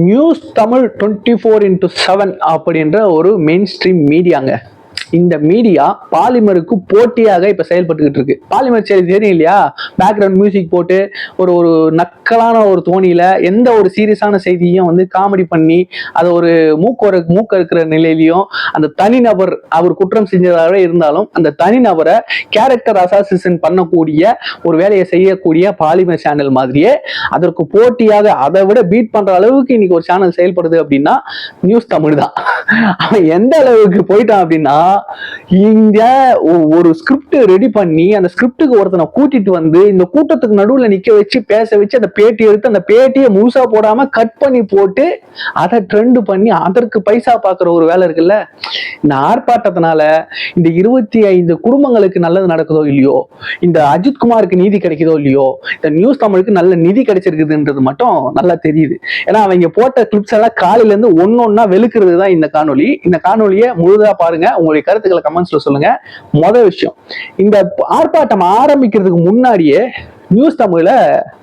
News Tamil twenty four into seven அப்படின்ற ஒரு main stream மீடியாங்க இந்த மீடியா பாலிமருக்கு போட்டியாக இப்போ செயல்பட்டுக்கிட்டு இருக்கு. பாலிமர் சரி தெரியும் இல்லையா? பேக்ரவுண்ட் மியூசிக் போட்டு ஒரு ஒரு நக்கலான ஒரு தோணியில எந்த ஒரு சீரியஸான செய்தியும் வந்து காமெடி பண்ணி அதை ஒரு மூக்க மூக்க இருக்கிற நிலையிலையும் அந்த தனிநபர் அவர் குற்றம் செஞ்சதாகவே இருந்தாலும் அந்த தனிநபரை கேரக்டர் அசாசிசன் பண்ணக்கூடிய ஒரு வேலையை செய்யக்கூடிய பாலிமர் சேனல் மாதிரியே அதற்கு போட்டியாக அதை விட பீட் பண்ற அளவுக்கு இன்னைக்கு ஒரு சேனல் செயல்படுது அப்படின்னா நியூஸ் தமிழ் தான். அவன் எந்த அளவுக்கு போயிட்டான் அப்படின்னா இங்க ஒரு ஸ்கிரிப்ட் ரெடி பண்ணி அந்த ஸ்கிரிப்டுக்கு ஒருத்தனை கூட்டிட்டு வந்து இந்த கூட்டத்துக்கு நடுவுல நிக்க வச்சு பேச வச்சு அந்த பேட்டி எடுத்து அந்த பேட்டியை முழுசா போடாம கட் பண்ணி போட்டு அதை ட்ரெண்ட் பண்ணி அதற்கு பைசா பாக்குற ஒரு வேலை இருக்குல்ல? இந்த ஆர்ப்பாட்டத்தினால இந்த இருபத்தி ஐந்து குடும்பங்களுக்கு நல்லது நடக்குதோ இல்லையோ? இந்த அஜித் குமாருக்கு நீதி கிடைக்குதோ இல்லையோ? இந்த நியூஸ் தமிழுக்கு நல்ல நிதி கிடைச்சிருக்குதுன்றது மட்டும் நல்லா தெரியுது. ஏன்னா அவங்க போட்ட கிளிப்ஸ் எல்லாம் காலையில இருந்து ஒன்னொன்னா வெளுக்கிறது தான் இந்த காணொலி இந்த காணொலியை முழுதா பாருங்க. உங்களுடைய கருத்துக்களை கமெண்ட்ஸ்ல சொல்லுங்க. மொதல் விஷயம் இந்த ஆர்ப்பாட்டம் ஆரம்பிக்கிறதுக்கு முன்னாடியே நியூஸ் தமிழ்ல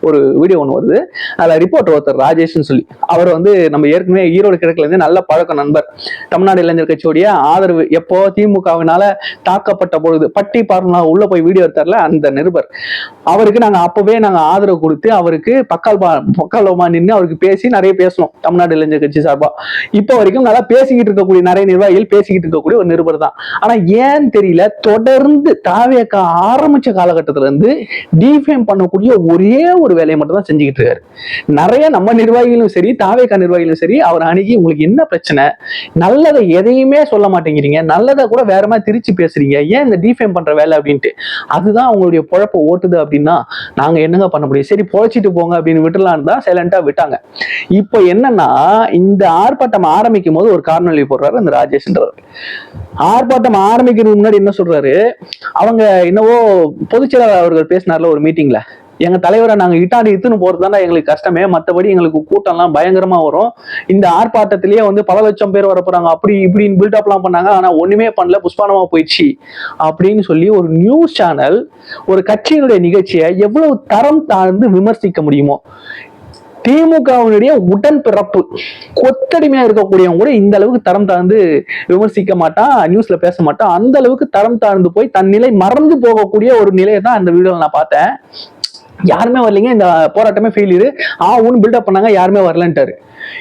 ஒரு வீடியோ ஒன்று வருது. அதில் ரிப்போர்ட் ஒருத்தர் ராஜேஷ்னு சொல்லி. அவர் வந்து நம்ம ஏற்கனவே ஈரோடு கிழக்குலேருந்து நல்ல பழக்க நண்பர். தமிழ்நாடு இளைஞர் கட்சியோடைய ஆதரவு எப்போ திமுகவினால தாக்கப்பட்ட பொழுது பட்டி பார்னா உள்ள போய் வீடியோ எடுத்தார்ல அந்த நிருபர். அவருக்கு நாங்கள் அப்பவே நாங்கள் ஆதரவு கொடுத்து அவருக்கு பக்கால் பா நின்று அவருக்கு பேசி நிறைய பேசணும் தமிழ்நாடு இளைஞர் கட்சி சார்பாக இப்போ வரைக்கும் நல்லா பேசிக்கிட்டு இருக்கக்கூடிய நிறைய நிர்வாகிகள் பேசிக்கிட்டு இருக்கக்கூடிய ஒரு நிருபர் தான். ஆனால் ஏன் தெரியல தொடர்ந்து தாவேக்க ஆரம்பிச்ச காலகட்டத்துல இருந்து பண்ண பண்ணக்கூடிய ஒரே ஒரு வேலையை மட்டும் தான் செஞ்சுக்கிட்டு இருக்காரு. நிறைய நம்ம நிர்வாகிகளும் சரி தாவேக்கா நிர்வாகிகளும் சரி அவர் அணுகி உங்களுக்கு என்ன பிரச்சனை? நல்லதை எதையுமே சொல்ல மாட்டேங்கிறீங்க. நல்லதை கூட வேற மாதிரி திருச்சி பேசுறீங்க. ஏன் இந்த டிஃபைம் பண்ற வேலை அப்படின்ட்டு? அதுதான் அவங்களுடைய பொழப்ப ஓட்டுது அப்படின்னா நாங்க என்னங்க பண்ண முடியும்? சரி பொழைச்சிட்டு போங்க அப்படின்னு விட்டுலான்னு தான் சைலண்டா விட்டாங்க. இப்போ என்னன்னா இந்த ஆர்ப்பாட்டம் ஆரம்பிக்கும் போது ஒரு காரணொலி போடுறாரு அந்த ராஜேஷ்ன்றவர் ஆர்ப்பாட்டம் ஆரம்பிக்கிறதுக்கு முன்னாடி என்ன சொல்றாரு? அவங்க என்னவோ பொதுச்செயலாளர் அவர்கள் பேசினார்ல ஒரு மீட்டிங்ல எங்க தலைவரை நாங்க இட்டாடி இத்துன்னு போறது தானே எங்களுக்கு கஷ்டமே. மத்தபடி எங்களுக்கு கூட்டம்லாம் பயங்கரமா வரும். இந்த ஆர்ப்பாட்டத்திலேயே வந்து பல லட்சம் பேர் வர போறாங்க அப்படி இப்படின்னு பில்டப்லாம் பண்ணாங்க. ஆனா ஒண்ணுமே பண்ணல. புஷ்பானமா போயிடுச்சு. அப்படின்னு சொல்லி ஒரு நியூஸ் சேனல் ஒரு கட்சியினுடைய நிகழ்ச்சியை எவ்வளவு தரம் தாழ்ந்து விமர்சிக்க முடியுமோ திமுகவினுடைய உடன் பிறப்பு கொத்தடிமையா இருக்கக்கூடியவங்க கூட இந்த அளவுக்கு தரம் தாழ்ந்து விமர்சிக்க மாட்டான் நியூஸ்ல பேச மாட்டான் அந்த அளவுக்கு தரம் தாழ்ந்து போய் தன் நிலை மறந்து போகக்கூடிய ஒரு நிலையை தான் அந்த வீடியோவில் நான் பார்த்தேன். யாருமே வரலைங்க. இந்த போராட்டமே ஃபெயிலியர் ஆ பில்டப் பண்ணாங்க யாருமே வரலன்ட்டாரு.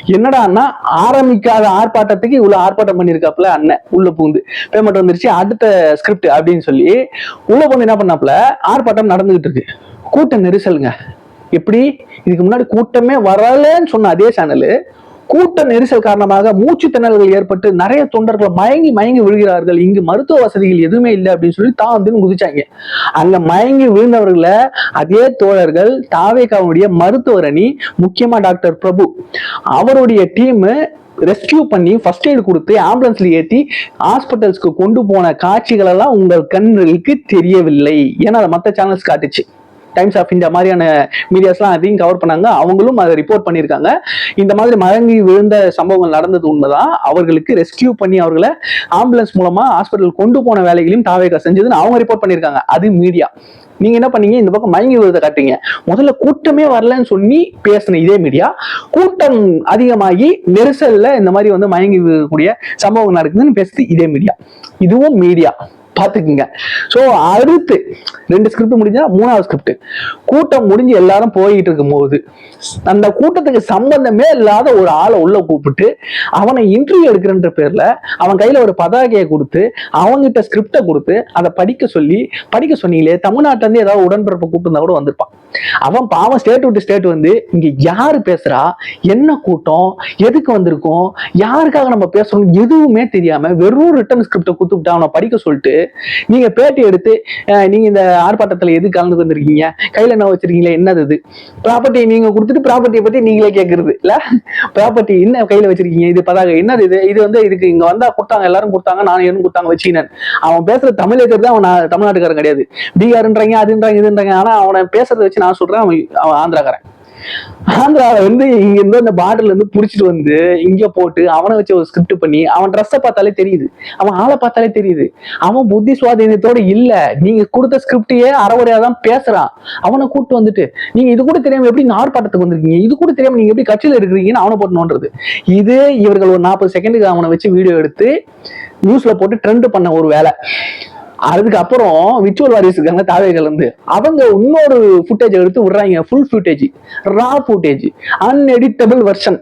என்னடான்னா ஆரம்பிக்காத ஆர்ப்பாட்டத்துக்கு இவ்வளவு ஆர்ப்பாட்டம் பண்ணியிருக்காப்புல அண்ணன் உள்ள பூந்து. பேமெண்ட் வந்துருச்சு அடுத்த ஸ்கிரிப்ட் அப்படின்னு சொல்லி உள்ள பூந்து என்ன பண்ணாப்புல ஆர்ப்பாட்டம் நடந்துகிட்டு இருக்கு. கூட்ட நெரிசலுங்க. எப்படி? இதுக்கு முன்னாடி கூட்டமே வரலன்னு சொன்ன அதே சேனலு கூட்ட நெரிசல் காரணமாக மூச்சு திணறல்கள் ஏற்பட்டு நிறைய தொண்டர்கள் மயங்கி மயங்கி விழுகிறார்கள். இங்கு மருத்துவ வசதிகள் எதுவுமே இல்லை அப்படின்னு சொல்லி தான் வந்து குதிச்சாங்க. அங்க மயங்கி விழுந்தவர்களை அதே தோழர்கள் தாவேகாவுடைய மருத்துவர் அணி முக்கியமா டாக்டர் பிரபு அவருடைய டீம் ரெஸ்கியூ பண்ணி ஃபர்ஸ்ட் எய்டு கொடுத்து ஆம்புலன்ஸ்ல ஏற்றி ஹாஸ்பிட்டல்ஸ்க்கு கொண்டு போன காட்சிகள் எல்லாம் உங்கள் கண்களுக்கு தெரியவில்லை. ஏன்னா அதை மற்ற சேனல்ஸ் காட்டுச்சு. டைம்ஸ் ஆஃப் இந்தியா மாதிரியான மீடியாஸ்லாம் அதையும் கவர் பண்ணாங்க. அவங்களும் அதை ரிப்போர்ட் பண்ணியிருக்காங்க. இந்த மாதிரி மயங்கி விழுந்த சம்பவங்கள் நடந்தது உண்மைதான். அவர்களுக்கு ரெஸ்கியூ பண்ணி அவர்களை ஆம்புலன்ஸ் மூலமா ஹாஸ்பிட்டல் கொண்டு போன வேலைகளையும் தாவேகா செஞ்சதுன்னு அவங்க ரிப்போர்ட் பண்ணியிருக்காங்க. அது மீடியா நீங்க என்ன பண்ணீங்க? இந்த பக்கம் மயங்கி விழுத காட்டுறீங்க. முதல்ல கூட்டமே வரலன்னு சொல்லி பேசின இதே மீடியா கூட்டம் அதிகமாகி நெரிசல்ல இந்த மாதிரி வந்து மயங்கி விழக்கூடிய சம்பவம் நடக்குதுன்னு பேசுது இதே மீடியா இதுவும் மீடியா பார்த்துக்குங்க. ஸோ அடுத்து ரெண்டு ஸ்கிரிப்ட் முடிஞ்சா மூணாவது ஸ்கிரிப்ட் கூட்டம் முடிஞ்சு எல்லாரும் போயிட்டு இருக்கும்போது அந்த கூட்டத்துக்கு சம்பந்தமே இல்லாத ஒரு ஆளை உள்ள கூப்பிட்டு அவனை இன்டர்வியூ எடுக்கிறன்ற பேர்ல அவன் கையில ஒரு பதாகையை கொடுத்து அவங்கிட்ட ஸ்கிரிப்டை கொடுத்து அதை படிக்க சொல்லி படிக்க சொன்னீங்களே தமிழ்நாட்டுல இருந்து ஏதாவது உடன்பிறப்பு கூப்பிட்டு கூட வந்திருப்பான். அவன் பாவம் ஸ்டேட் விட்டு ஸ்டேட் வந்து இங்க யாரு பேசுறா? என்ன கூட்டம்? எதுக்கு வந்திருக்கோம்? யாருக்காக நம்ம பேசுறோம் எதுவுமே தெரியாம வெறும் ரிட்டன் ஸ்கிரிப்டை கொடுத்துட்டு அவனை படிக்க சொல்லிட்டு நீங்க பேட்டி எடுத்து நீங்க இந்த ஆர்ப்பாட்டத்துல எது கலந்து வந்திருக்கீங்க கையில என்ன வச்சிருக்கீங்களா என்னது இது? ப்ராப்பர்ட்டி நீங்க கொடுத்துட்டு ப்ராப்பர்ட்டியை பத்தி நீங்களே கேக்குறது இல்ல? ப்ராப்பர்ட்டி என்ன கையில வச்சிருக்கீங்க? இது பதாக என்னது இது? இது வந்து இதுக்கு இங்க வந்தா கொடுத்தாங்க எல்லாரும் கொடுத்தாங்க நான் என்ன கொடுத்தாங்க வச்சுக்கினேன். அவன் பேசுற தமிழ் தான் அவன் தமிழ்நாட்டுக்காரன் கிடையாது. பீகார்ன்றாங்க அதுன்றாங்க இதுன்றாங்க ஆனா அவனை பேசுறத வச்சு நான் சொல்றேன் அவன் அவன் ஆந்திராக்காரன். ஆந்திராவில் வந்து இங்க இருந்து அந்த பார்டர்ல இருந்து புடிச்சிட்டு வந்து இங்க போட்டு அவனை வச்சு ஒரு ஸ்கிரிப்ட் பண்ணி அவன் ட்ரெஸ்ஸை பார்த்தாலே தெரியுது. அவன் ஆளை பார்த்தாலே தெரியுது. அவன் புத்தி சுவாதீனத்தோட இல்ல. நீங்க கொடுத்த ஸ்கிரிப்டையே அறவுரையா தான் பேசுறான். அவனை கூப்பிட்டு வந்துட்டு நீங்க இது கூட தெரியாம எப்படி இந்த வந்திருக்கீங்க? இது கூட தெரியாம நீங்க எப்படி கட்சியில் இருக்கிறீங்கன்னு அவனை போட்டு நோண்டுறது. இது இவர்கள் ஒரு நாற்பது செகண்டுக்கு அவனை வச்சு வீடியோ எடுத்து நியூஸ்ல போட்டு ட்ரெண்ட் பண்ண ஒரு வேலை. அதுக்கப்புறம் விச்சுவல் வாரிஸ் இருக்காங்க தாவேகள் வந்து அவங்க இன்னொரு ஃபுட்டேஜ் எடுத்து விடுறாங்க full footage raw footage uneditable version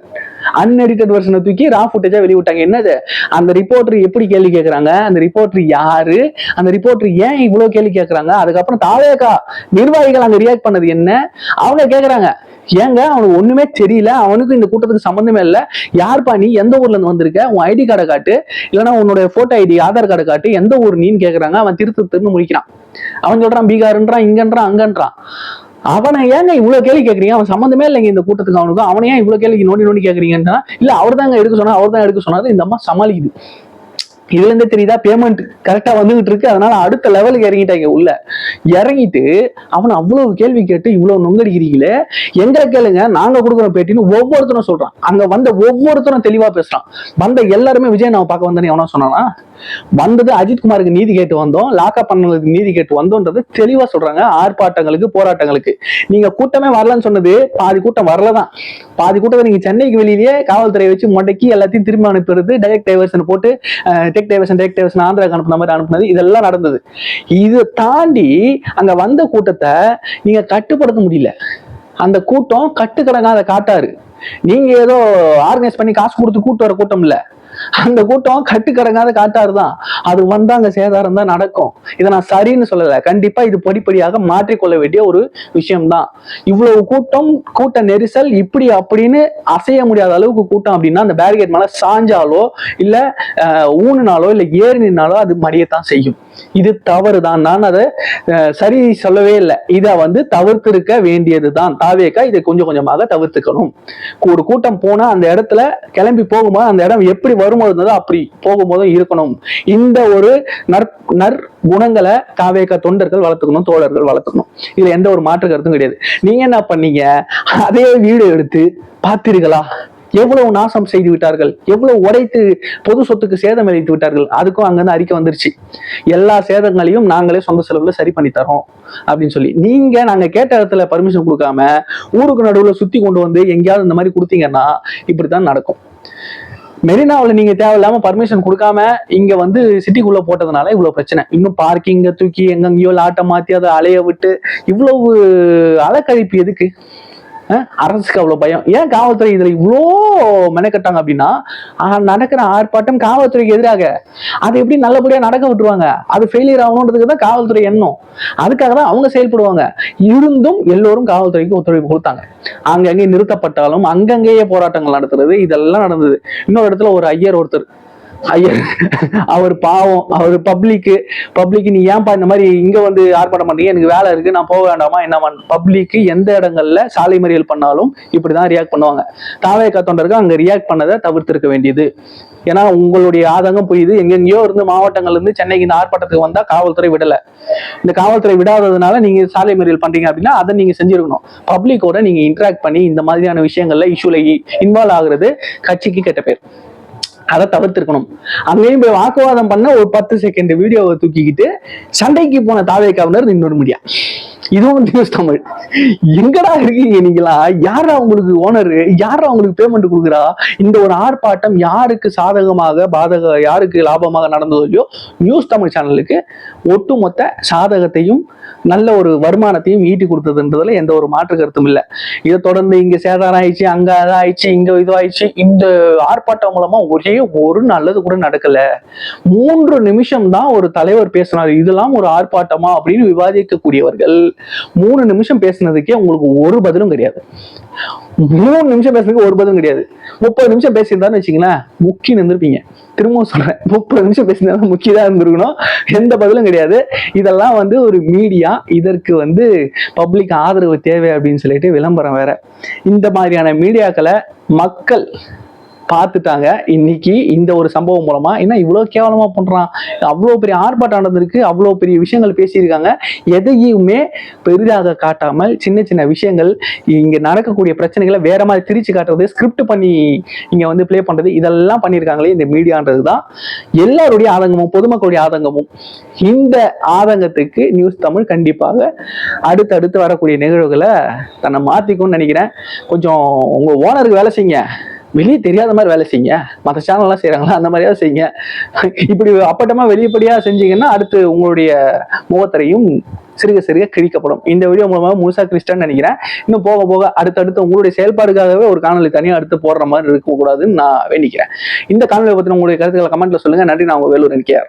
unedited வெர்ஷனை தூக்கி ரா ஃபுட்டேஜா வெளியிட்டாங்க. என்னது? அந்த ரிப்போர்ட்டர் எப்படி கேள்வி கேட்கறாங்க? அந்த ரிப்போர்ட்டர் யாரு? அந்த ரிப்போர்ட்டர் ஏன் இவ்வளவு கேள்வி கேட்கறாங்க? அதுக்கப்புறம் தாவேகா நிர்வாகிகள் அங்க ரியாக்ட் பண்ணது என்ன? அவங்க கேக்குறாங்க ஏங்க அவனுக்கு ஒண்ணுமே தெரியல அவனுக்கு இந்த கூட்டத்துக்கு சம்பந்தமே இல்ல. யார்ப்பா நீ? எந்த ஊர்ல இருந்து வந்திருக்க? உன் ஐடி கார்டை காட்டு. இல்லைன்னா உன்னோட போட்டோ ஐடி ஆதார் கார்டை காட்டு. எந்த ஊர் நீன்னு கேக்குறாங்க. அவன் திருத்து திருன்னு முடிக்கிறான் அவன் சொல்றான் பீகார்ன்றான் இங்கன்றான் அங்கன்றான். அவனை ஏங்க இவ்வளவு கேள்வி கேக்குறீங்க? அவன் சம்மந்தமே இல்லைங்க இந்த கூட்டத்துக்கு அவனுக்கும் அவனை ஏன் இவ்வளவு கேள்விக்கு நோண்டி நோண்டி கேக்குறீங்கன்னா இல்ல அவர் தாங்க எடுக்க சொன்னா அவர் தான் எடுக்க சொன்னாரு. இந்த அம்மா சமாளிக்குது. இதுல இருந்தே தெரியுதா? பேமெண்ட் கரெக்டா வந்துகிட்டு இருக்கு. அதனால அடுத்த லெவலுக்கு இறங்கிட்டாங்க உள்ள. இறங்கிட்டு அவனை அவ்வளவு கேள்வி கேட்டு இவ்வளவு நொங்கடிக்கிறீங்களே? எங்களை கேளுங்க நாங்க கொடுக்குற பேட்டின்னு ஒவ்வொருத்தரும் சொல்றான். அங்க வந்த ஒவ்வொருத்தரும் தெளிவா பேசுறான். வந்த எல்லாருமே விஜய் நான் பார்க்க வந்தேன்னு எவனா சொன்னானா? வந்தது அஜித்குமாருக்கு நீதி கேட்டு வந்தோம் லாக்அப் பண்ணதுக்கு நீதி கேட்டு வந்தோன்றது தெளிவா சொல்றாங்க. ஆர்ப்பாட்டங்களுக்கு போராட்டங்களுக்கு. நீங்க கூட்டமே வரலன்னு சொன்னது பாதி கூட்டம் வரலதான். பாதி கூட்டத்தை நீங்க சென்னைக்கு வெளியிலேயே காவல்துறையை வச்சு முடக்கி எல்லாத்தையும் திரும்ப அனுப்புறது டைரக்ட் டைவர்ஷன் போட்டு டெக் டைவர்ஷன் டெக் டைவர்ஷன் ஆந்திராக்கு அனுப்புன மாதிரி அனுப்புனது இதெல்லாம் நடந்தது. இதை தாண்டி அங்க வந்த கூட்டத்தை நீங்க கட்டுப்படுத்த முடியல. அந்த கூட்டம் கட்டுக்கடங்காத காட்டாரு. நீங்க ஏதோ ஆர்கனைஸ் பண்ணி காசு கொடுத்து கூட்டு வர கூட்டம் இல்ல. அந்த கூட்டம் கட்டுக்கடங்காத காட்டாரு தான் அது வந்தா அங்க சேதாரம் தான் நடக்கும். இதை நான் சரின்னு சொல்லல. கண்டிப்பா இது படிப்படியாக மாற்றிக்கொள்ள வேண்டிய ஒரு விஷயம்தான். இவ்வளவு கூட்டம் கூட்ட நெரிசல் இப்படி அப்படின்னு அசைய முடியாத அளவுக்கு கூட்டம் அப்படின்னா அந்த பேரிகேட் மேல சாஞ்சாலோ இல்ல அஹ், ஊனுனாலோ இல்ல ஏறினாலோ அது மடியத்தான் செய்யும். இது தவறு தான் நான் அதை சரி சொல்லவே இல்லை. இதை வந்து தவிர்த்திருக்க வேண்டியதுதான். தாவேக்கா இதை கொஞ்சம் கொஞ்சமாக தவிர்த்துக்கணும். ஒரு கூட்டம் போனா அந்த இடத்துல கிளம்பி போகும்போது அந்த இடம் எப்படி வரும்போது இருந்ததோ அப்படி போகும்போதும் இருக்கணும். இந்த ஒரு நற் நற் குணங்களை தாவேக்கா தொண்டர்கள் வளர்த்துக்கணும் தோழர்கள் வளர்த்துக்கணும். இதுல எந்த ஒரு மாற்று கருத்தும் கிடையாது. நீங்க என்ன பண்ணீங்க? அதே வீடியோ எடுத்து பார்த்தீர்களா எவ்வளவு நாசம் செய்து விட்டார்கள்? எவ்வளவு உடைத்து பொது சொத்துக்கு சேதம் விளைவித்து விட்டார்கள்? அதுக்கும் அங்கிருந்து அறிக்கை வந்துருச்சு. எல்லா சேதங்களையும் நாங்களே சொந்த செலவுல சரி பண்ணி தரோம் அப்படின்னு சொல்லி. நீங்க நாங்க கேட்ட இடத்துல பர்மிஷன் கொடுக்காம ஊருக்கு நடுவுல சுத்தி கொண்டு வந்து எங்கேயாவது இந்த மாதிரி கொடுத்தீங்கன்னா இப்படித்தான் நடக்கும். மெரினாவில் நீங்க தேவையில்லாம பர்மிஷன் கொடுக்காம இங்க வந்து சிட்டிக்குள்ள போட்டதுனால இவ்வளவு பிரச்சனை. இன்னும் பார்க்கிங்க தூக்கி எங்கெங்கயோ லாட்டை மாத்தி அதை அலைய விட்டு இவ்வளவு அலக்கழிப்பு எதுக்கு? அரசுக்கு அவ்வளவு பயம். ஏன் காவல்துறை இதுல இவ்வளோ மெனக்கட்டாங்க அப்படின்னா நடக்கிற ஆர்ப்பாட்டம் காவல்துறைக்கு எதிராக. அது எப்படி நல்லபடியா நடக்க விட்டுருவாங்க? அது ஃபெயிலியர் ஆகணுன்றதுக்கு தான் காவல்துறை எண்ணம். அதுக்காக தான் அவங்க செயல்படுவாங்க. இருந்தும் எல்லோரும் காவல்துறைக்கு ஒத்துழைப்பு கொடுத்தாங்க. அங்கங்கே நிறுத்தப்பட்டாலும் அங்கங்கேயே போராட்டங்கள் நடத்துறது இதெல்லாம் நடந்தது. இன்னொரு இடத்துல ஒரு ஐயர் ஒருத்தர் ஐயர் அவர் பாவம் அவர் பப்ளிக்கு பப்ளிக் நீ ஏன்பா இந்த மாதிரி இங்க வந்து ஆர்ப்பாட்டம் பண்ணுறீங்க எனக்கு வேலை இருக்கு நான் போக வேண்டாமா? என்ன பப்ளிக்கு எந்த இடங்கள்ல சாலை மறியல் பண்ணாலும் இப்படிதான் ரியாக்ட் பண்ணுவாங்க. தாவேக்கா தொண்டருக்கு அங்க ரியாக்ட் பண்ணதை தவிர்த்திருக்க வேண்டியது. ஏன்னா உங்களுடைய ஆதங்கம் புரியுது. எங்கெங்கேயோ இருந்து மாவட்டங்கள்ல இருந்து சென்னைக்கு இந்த ஆர்ப்பாட்டத்துக்கு வந்தா காவல்துறை விடல. இந்த காவல்துறை விடாததுனால நீங்க சாலை மறியல் பண்றீங்க அப்படின்னா அதை நீங்க செஞ்சிருக்கணும். பப்ளிக்கோட நீங்க இன்டராக்ட் பண்ணி இந்த மாதிரியான விஷயங்கள்ல இஷ்யூல இன்வால்வ் ஆகுறது கட்சிக்கு கெட்ட பேர். அதை தவிர்த்திருக்கணும். அங்கேயும் போய் வாக்குவாதம் பண்ண ஒரு பத்து செகண்ட் வீடியோவை தூக்கிக்கிட்டு சண்டைக்கு போன தாவேக்காவினர் இன்னொரு மீடியா. இதுவும் நியூஸ் தமிழ். எங்கடா இருக்கீங்க நீங்களா? யாரா உங்களுக்கு ஓனர் யாரா உங்களுக்கு பேமெண்ட் கொடுக்குறா? இந்த ஒரு ஆர்ப்பாட்டம் யாருக்கு சாதகமாக பாதக யாருக்கு லாபமாக நடந்ததோ இல்லையோ நியூஸ் தமிழ் சேனலுக்கு ஒட்டுமொத்த சாதகத்தையும் நல்ல ஒரு வருமானத்தையும் ஈட்டி கொடுத்ததுன்றதுல எந்த ஒரு மாற்று கருத்தும் இல்லை. இதை தொடர்ந்து இங்க சேதாரம் ஆயிடுச்சு அங்க அதாயிடுச்சு இங்க இதுவாயிடுச்சு இந்த ஆர்ப்பாட்டம் மூலமா ஒரே ஒரு நல்லது கூட நடக்கல. மூன்று நிமிஷம் தான் ஒரு தலைவர் பேசினார். இதெல்லாம் ஒரு ஆர்ப்பாட்டமா அப்படின்னு விவாதிக்கக்கூடியவர்கள் மூணு நிமிஷம் பேசினதுக்கே உங்களுக்கு ஒரு பதிலும் கிடையாது. மூணு நிமிஷம் பேசுறதுக்கு ஒரு பதிலும் கிடையாது. முப்பது நிமிஷம் பேசியிருந்தான்னு வச்சுங்களேன் முக்கி நின்றுருப்பீங்க. திரும்பவும் சொல்றேன் முப்பது நிமிஷம் பேசியிருந்தா முக்கிய தான் இருந்திருக்கணும். எந்த பதிலும் கிடையாது. இதெல்லாம் வந்து ஒரு மீடியா இதற்கு வந்து பப்ளிக் ஆதரவு தேவை அப்படின்னு சொல்லிட்டு விளம்பரம் வேற. இந்த மாதிரியான மீடியாக்களை மக்கள் பார்த்துட்டாங்க. இன்னைக்கு இந்த ஒரு சம்பவம் மூலமா என்ன இவ்வளோ கேவலமா பண்றான்? அவ்வளோ பெரிய ஆர்ப்பாட்டம் நடந்திருக்கு. அவ்வளோ பெரிய விஷயங்கள் பேசியிருக்காங்க. எதையுமே பெரிதாக காட்டாமல் சின்ன சின்ன விஷயங்கள் இங்க நடக்கக்கூடிய பிரச்சனைகளை வேற மாதிரி திரிச்சு காட்டுறது ஸ்கிரிப்ட் பண்ணி இங்க வந்து ப்ளே பண்றது இதெல்லாம் பண்ணியிருக்காங்களே இந்த மீடியான்றது தான். எல்லாருடைய ஆதங்கமும் பொதுமக்களுடைய ஆதங்கமும் இந்த ஆதங்கத்துக்கு நியூஸ் தமிழ் கண்டிப்பாக அடுத்தடுத்து வரக்கூடிய நிகழ்வுகளை தன்னை மாத்திக்கும்னு நினைக்கிறேன். கொஞ்சம் உங்க ஓனருக்கு வேலை செய்யுங்க. வெளியே தெரியாத மாதிரி வேலை செய்யுங்க. மற்ற சேனல்லாம் செய்கிறாங்களா அந்த மாதிரியாவது செய்யுங்க. இப்படி அப்பட்டமாக வெளியப்படியாக செஞ்சீங்கன்னா அடுத்து உங்களுடைய முகத்திரையும் சிறுக சிறுக கிழிக்கப்படும். இந்த வீடியோ மூலமாக முழுசா கிறிஸ்டன் நினைக்கிறேன். இன்னும் போக போக அடுத்தடுத்து உங்களுடைய செயல்பாடுக்காகவே ஒரு காணொலி தனியாக அடுத்து போடுற மாதிரி இருக்கக்கூடாதுன்னு நான் வேண்டிக்கிறேன். இந்த காணொலியை பற்றின உங்களுடைய கருத்துக்களை கமெண்ட்ல சொல்லுங்கள் நன்றி நான் உங்கள் வேலூர் நினைக்கிறேன்